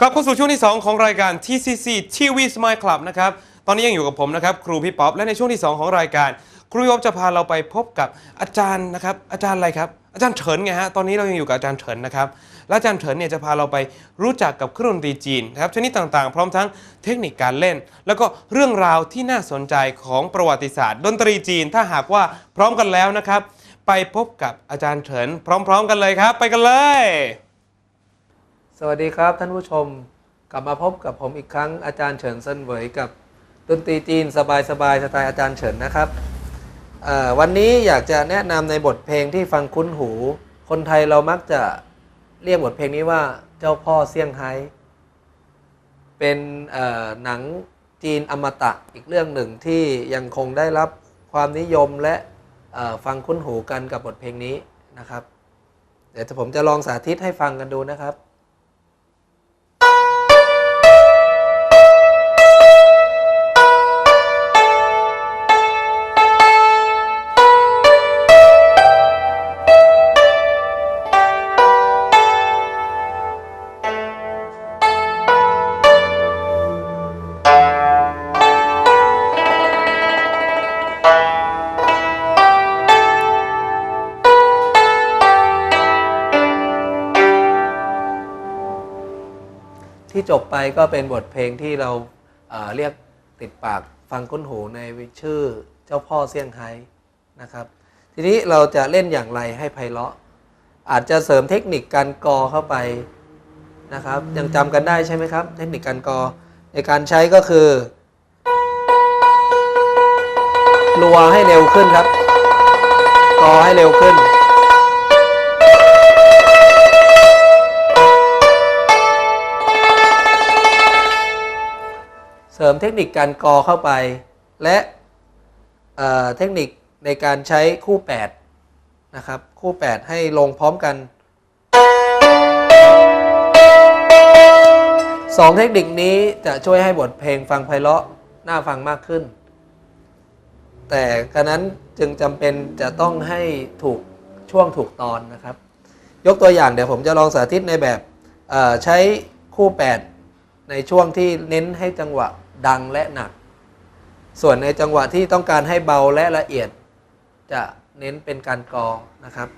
กลับเข้าสู่ช่วงที่ 2 ของรายการ TCC TV Smile Club นะครับ ตอนนี้ยังอยู่กับผมนะครับ ครูพี่ป๊อป และในช่วงที่ 2 ของรายการ ครูพี่ป๊อปจะพาเราไปพบกับอาจารย์นะครับ อาจารย์อะไรครับ อาจารย์เฉินไงฮะ ตอนนี้เรายังอยู่กับอาจารย์เฉินนะครับ และอาจารย์เฉินเนี่ยจะพาเราไปรู้จักกับเครื่องดนตรีจีนนะครับ ชนิดต่างๆ พร้อมทั้งเทคนิคการเล่น แล้วก็เรื่องราวที่น่าสนใจของประวัติศาสตร์ ดนตรีจีน ถ้าหากว่าพร้อมกันแล้วนะครับ ไปพบกับอาจารย์เฉินพร้อม ๆ กันเลยครับ ไปกันเลย สวัสดีครับท่านผู้ชมกลับมาพบกับผมอีกครั้งอาจารย์เฉินเซินเหวยกับดนตรีจีนสบายสบายๆสไตล์อาจารย์เฉินนะครับวันนี้อยากจะแนะนำในบทเพลงที่ฟังคุ้นหู คนไทยเรามักจะเรียกบทเพลงนี้ว่าเจ้าพ่อเซี่ยงไฮ้เป็นหนังจีนอมตะอีกเรื่องหนึ่งที่ยังคงได้รับความนิยมและฟังคุ้นหูกันกับบทเพลงนี้นะครับ เดี๋ยวผมจะลองสาธิตให้ฟังกันดูนะครับ ที่จบไปก็เป็นบทเพลงที่เราเอ่อเรียกติดปากฟังคุ้นหูในชื่อเจ้าพ่อเซี่ยงไฮ้นะครับ ทีนี้เราจะเล่นอย่างไรให้ไพเราะ อาจจะเสริมเทคนิคการกอเข้าไปนะครับ ยังจำกันได้ใช่ไหมครับ เทคนิคการกอในการใช้ก็คือรัวให้เร็วขึ้นครับ กอให้เร็วขึ้น ริมเทคนิคการกอเข้าไป และเเทคนิคในการใช้คู่8นะครับคู่ 8 ให้ลงพร้อมกันสองเทคนิคนี้จะช่วยให้บทเพลงฟังไพเราะน่าฟังมากขึ้น แต่กระนั้นจึงจำเป็นจะต้องให้ถูกช่วงถูกตอนนะครับ ยกตัวอย่างเดี๋ยวผมจะลองสาธิตในแบบใช้คู่ 8 ในช่วงที่เน้นให้จังหวะ ดังและหนัก ส่วนในจังหวะที่ต้องการให้เบาและละเอียด จะเน้นเป็นการกอนะครับ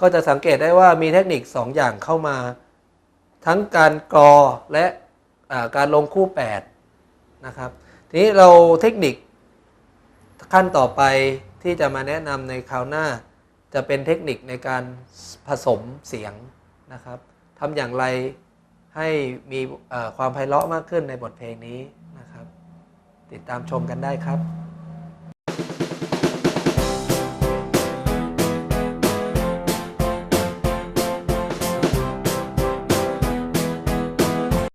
ก็จะสังเกตได้ว่ามีเทคนิค 2 อย่างเข้ามา ทั้งการกรอและการลงคู่ 8 นะครับ ทีนี้เราเทคนิคขั้นต่อไปที่จะมาแนะนำในคราวหน้า จะเป็นเทคนิคในการผสมเสียงนะครับทำอย่างไรให้มีความไพเราะมากขึ้นในบทเพลงนี้นะครับ ติดตามชมกันได้ครับ